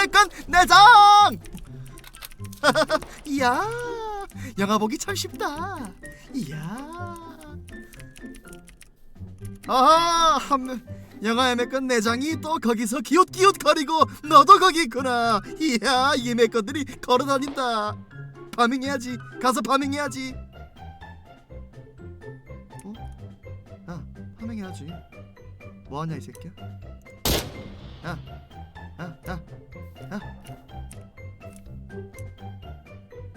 영화의 백건 내장. 이야 영화 보기 참 쉽다. 이야. 아하 한 영화의 맥건 내장이 또 거기서 기웃기웃 거리고 너도 거기 있구나. 이야 이 맥건들이 걸어다닌다. 파밍해야지. 가서 파밍해야지. 어? 야, 파밍해야지. 뭐 하냐 이 새끼야? 야, 야, 야, 야.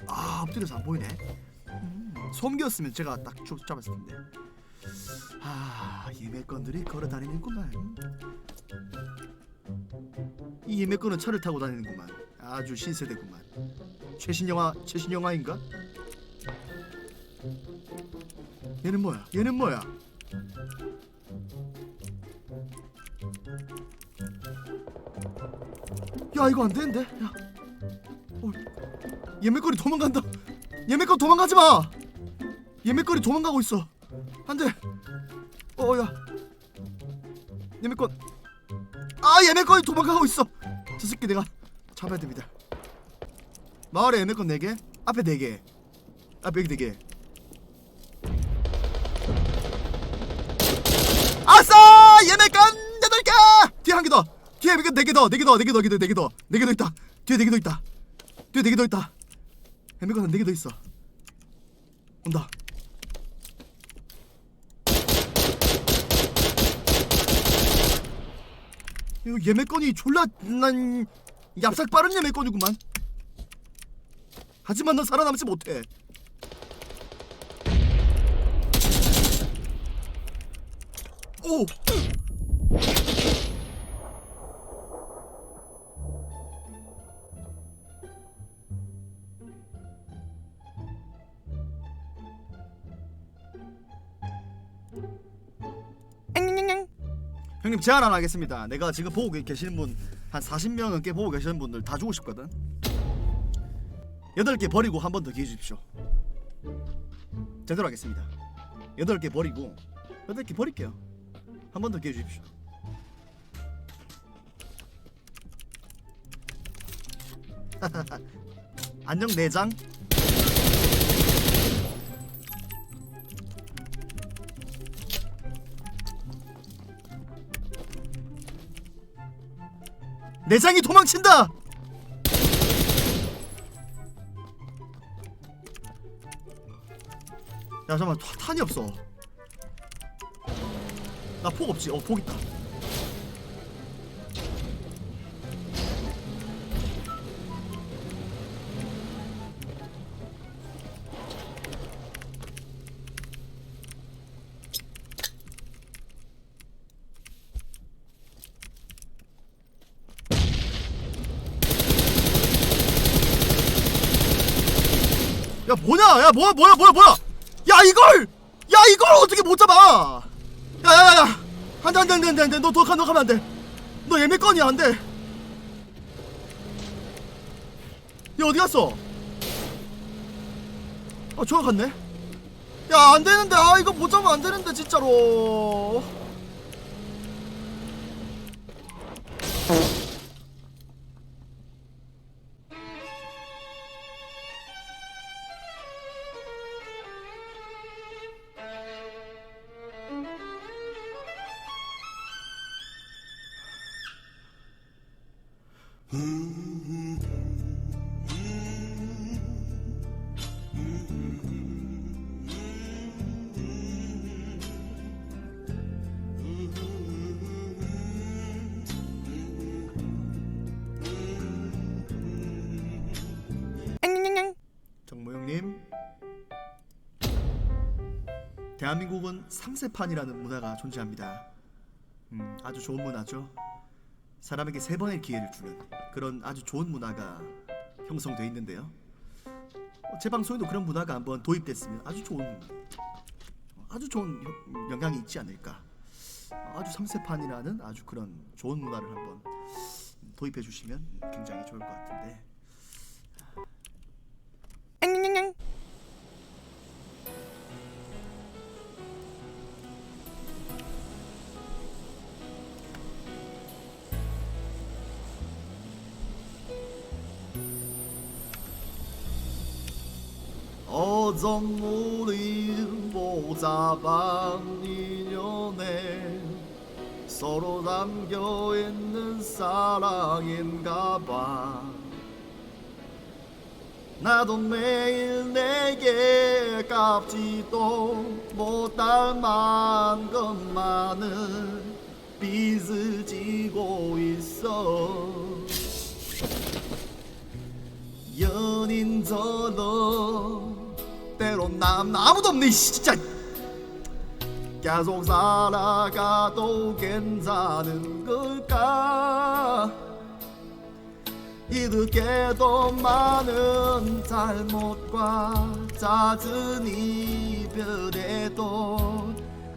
아 엎드려서 안 보이네. 음, 솜기였으면 제가 딱쭉 잡았을 텐데. 아, 예매건들이 걸어 다니는구만. 이 예매건은 차를 타고 다니는구만. 아주 신세대구만. 최신 영화, 최신 영화인가? 얘는 뭐야? 얘는 뭐야? 야 이거 안 되는데? 야, 어, 예매거리 도망간다. 예매거 도망가지 마. 예매거리 도망가고 있어. 안 돼. 어, 야. 예매건. 아, 예매건이 도망가고 있어. 저 새끼 내가 잡아야 됩니다. 마을에 예매건 4개, 앞에 4개. 앞에 4개. 아싸! 예매건 8개! 뒤에 한 개 더. 뒤에 예매건 4개 더. 4개 더. 4개 더. 4개 더. 4개 더. 4개 더 있다. 뒤에 4개 더 있다. 뒤에 4개 더 있다. 예매건 4개 더 있어. 온다. 이거 예매건이 졸라 난 얍삭 빠른 예매건이구만. 하지만 넌 살아남지 못해. 오. 제안 하나 하겠습니다. 내가 지금 보고 계시는 분 한 40명 넘게 보고 계시는 분들 다 주고 싶거든. 8개 버리고 한 번 더 기회 주십시오. 제대로 하겠습니다. 8개 버리고 8개 버릴게요. 한 번 더 기회 주십시오. 안녕 내장. 내장이 도망친다. 야 잠깐만 타- 탄이 없어. 나 폭 없지? 어폭 있다. 뭐야 뭐야 뭐야 뭐야? 야 이걸! 야 이걸 어떻게 못 잡아? 야야야야! 안돼 안돼 안돼 안돼 안돼 너너 가, 너 가면 안돼. 너 예매건이야 안돼. 얘 어디 갔어? 아 저거 갔네. 야 안 되는데 아 이거 못 잡으면 안 되는데 진짜로. 정모영님. 대한민국은 3세판이라는 문화가 존재합니다. 음, 아주 좋은 문화죠 사람에게 세 번의 기회를 주는 그런 아주 좋은 문화가 형성되어 있는데요. 어, 제 방송에도 그런 문화가 한번 도입됐으면 아주 좋은 아주 좋은 여- 영향이 있지 않을까. 어, 아주 3세판이라는 아주 그런 좋은 문화를 한번 도입해 주시면 굉장히 좋을 것 같은데 어정무린 복잡한 인연에 서로 담겨있는 사랑인가 봐. 나도 매일 내게 값지도 못할 만큼만은 빚을 지고 있어. 연인처럼 남 아무도 없네 씨, 진짜. 계속 살아가도 괜찮은 걸까? 이득에도 많은 잘못과 잦은 이별에도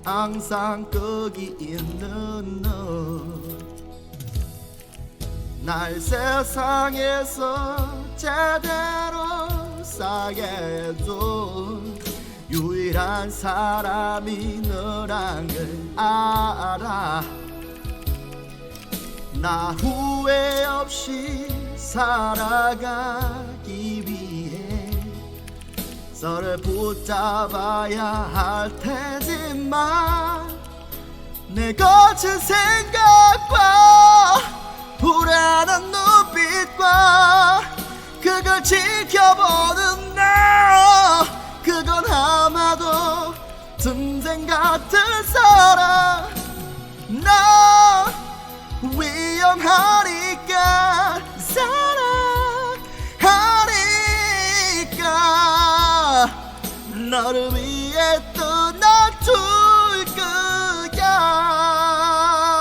항상 거기 있는 너. 날 세상에서 제대로 살게 해줘 유일한 사람이 너란 걸 알아. 나 후회 없이 살아가기 위해 서를 붙잡아야 할 테지만 내 거친 생각과 불안한 눈빛과 그걸 지켜보는 나 그건 아마도 전쟁 같은 사랑 나 위험하니까 사랑하니까 너를 위해 떠나줄 거야.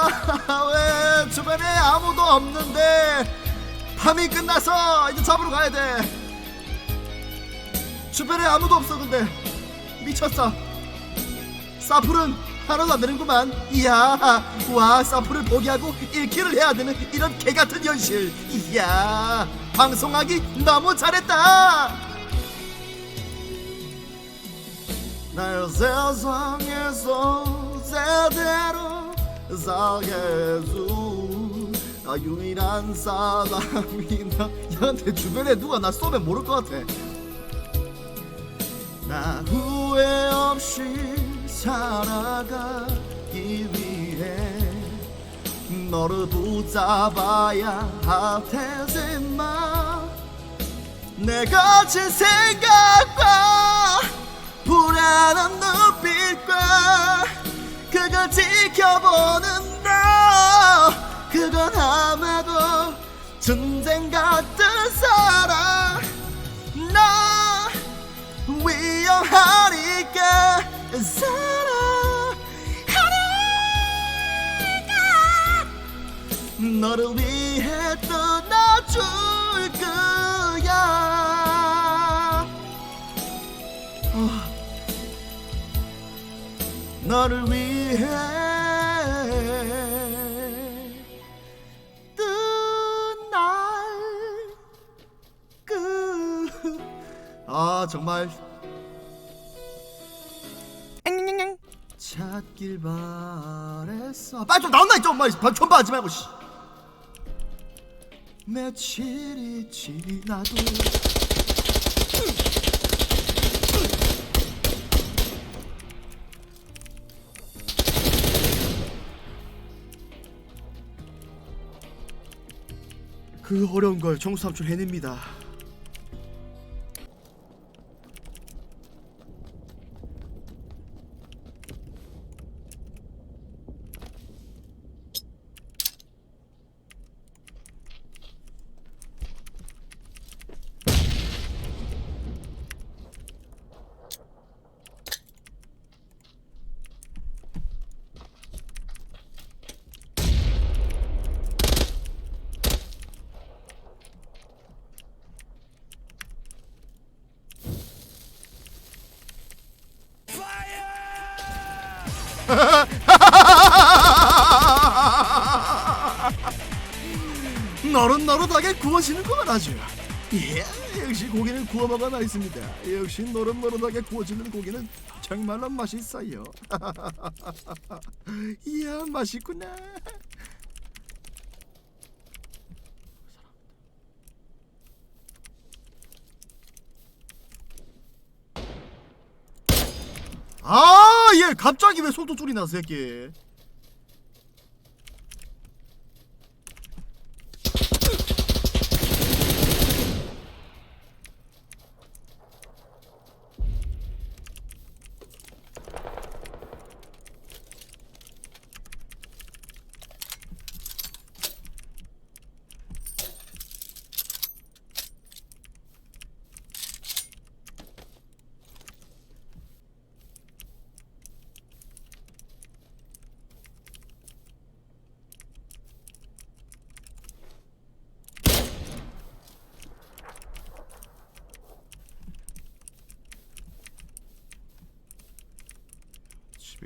왜 주변에 아무도 없는데 밤이 끝나서 이제 잡으러 가야 돼. 주변에 아무도 없어 근데. 미쳤어. 사풀은 하나도 안 되는구만. 이야. 와 사풀을 포기하고 일킬을 해야 되는 이런 개 같은 현실. 이야. 방송하기 너무 잘했다. 날 세상에서 제대로 살게 나 유일한 사람이 나 야내 주변에 누가 나 쏘면 모를 것 같아. 나 후회 없이 살아가기 위해 너를 붙잡아야 할 테지만 내 거친 생각과 불안한 눈빛과 그걸 지켜보는 너 그건 아마도 전쟁 같은 사랑 나 위험하니까 사랑하니까. 너를 위해 떠나줄 거야. 어, 너를 위해 정말 찾길 바랬어. 빨리 좀 나온나 좀. 빨리 전파 하지 말고 씨. 며칠이 지나도. 그 어려운 걸 정수 삼촌 해냅니다 노릇노릇하게 구워지는구만 아주. 예, 역시 고기는 구워 먹어야 맛있습니다. 역시 노릇노릇하게 구워지는 고기는 정말로 맛있어요. 이야 맛있구나. 아, 얘 갑자기 왜 속도 줄이 나, 새끼.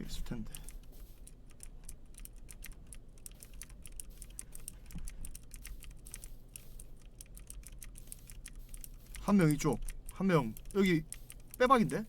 있을 텐데. 한 명 이쪽, 한 명 여기 빼박인데?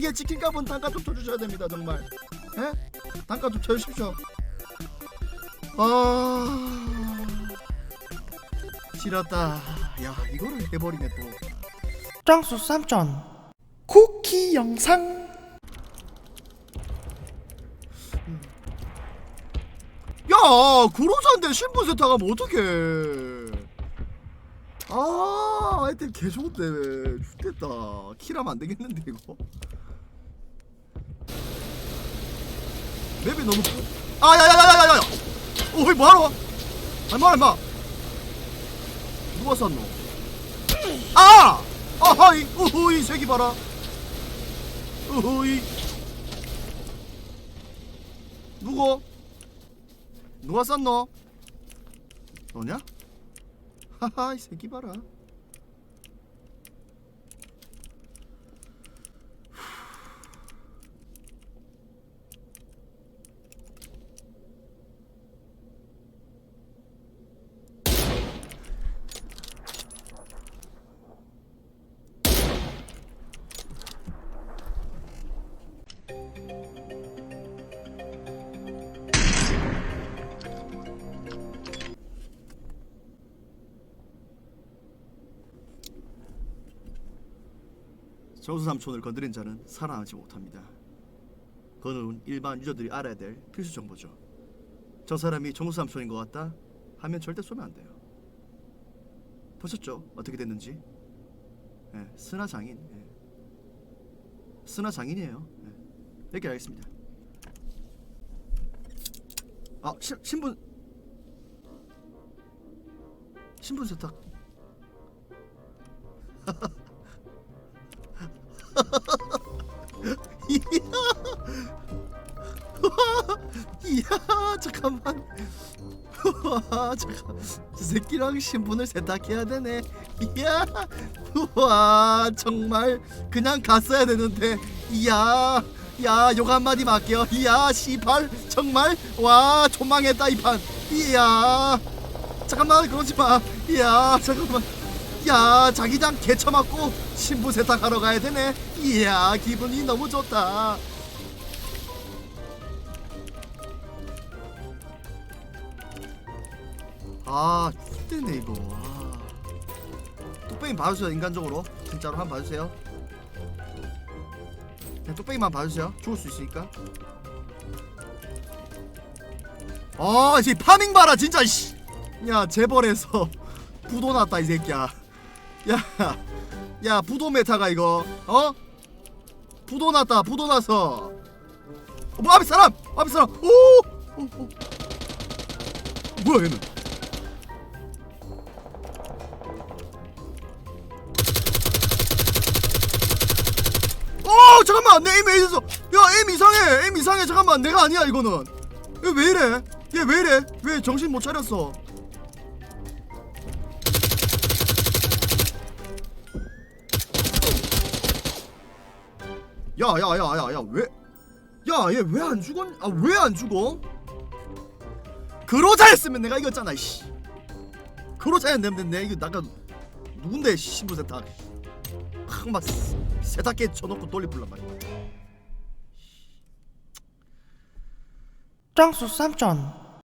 솔직하게 치킨 값은 단가 좀 쳐주셔야 됩니다 정말. 에? 단가 좀 쳐주십시오. 아. 지렸다. 야 이거를 해버리네 또. 짱수 삼촌. 쿠키 영상. 야 구로사인데 신분 세탁하면 어떡해? 아 아이템 개 좋은데. 죽겠다. 킬하면 안 되겠는데 이거 맵이 너무 아야야야야야야 어이 뭐하러 아니 뭐하러 임마? 누가 쐈노? 아! 아하이. 우후이 새끼 봐라. 우후이. 누구? 누가 쐈노? 너냐? 하하 이 새끼 봐라 정수 삼촌을 건드린 자는 살아나지 못합니다. 그는 일반 유저들이 알아야 될 필수 정보죠. 저 사람이 정수 삼촌인 것 같다 하면 절대 쏘면 안 돼요. 보셨죠? 어떻게 됐는지? 예, 스나 장인. 예. 스나 장인이에요. 예. 여기 알겠습니다. 아 시, 신분 신분 세탁 이야 잠깐만. 우와 잠깐. 저 새끼랑 신분을 세탁해야 되네. 이야 우와 정말 그냥 갔어야 되는데. 이야 야 욕 한마디 맡겨. 이야 씨발 정말. 와 조망했다 이 판. 이야 잠깐만 그러지 마. 이야 잠깐만. 야 자기장 개쳐맞고 신분 세탁하러 가야 되네. 이야 기분이 너무 좋다 아 X대네 이거. 아. 뚝배기 봐주세요 인간적으로. 진짜로 한번 봐주세요. 그냥 뚝배기만 봐주세요. 죽을 수 있으니까. 아 이제 파밍 봐라 진짜 씨. 야 재벌에서 부도 났다 이 새끼야. 야, 야 부도 메타가 이거. 어? 부도 났다 부도 나서. 어, 뭐 앞에 사람! 앞에 사람! 오, 오, 오. 뭐야 얘는 잠깐만 내왜 이랬어 야 에임 이상해. 에임 이상해. 잠깐만 내가 아니야 이거는. 얘 왜 이래? 얘 왜 이래? 왜 정신 못 차렸어? 야야야야야 왜? 야 얘 왜 안 죽었 아왜 안 죽어? 그로자 했으면 내가 이겼잖아 씨. 그로자 했는데 내가 이거 나가 누군데 신부 세탁. 막 세탁기 쳐놓고 돌리불란 말이야. 짱수 삼촌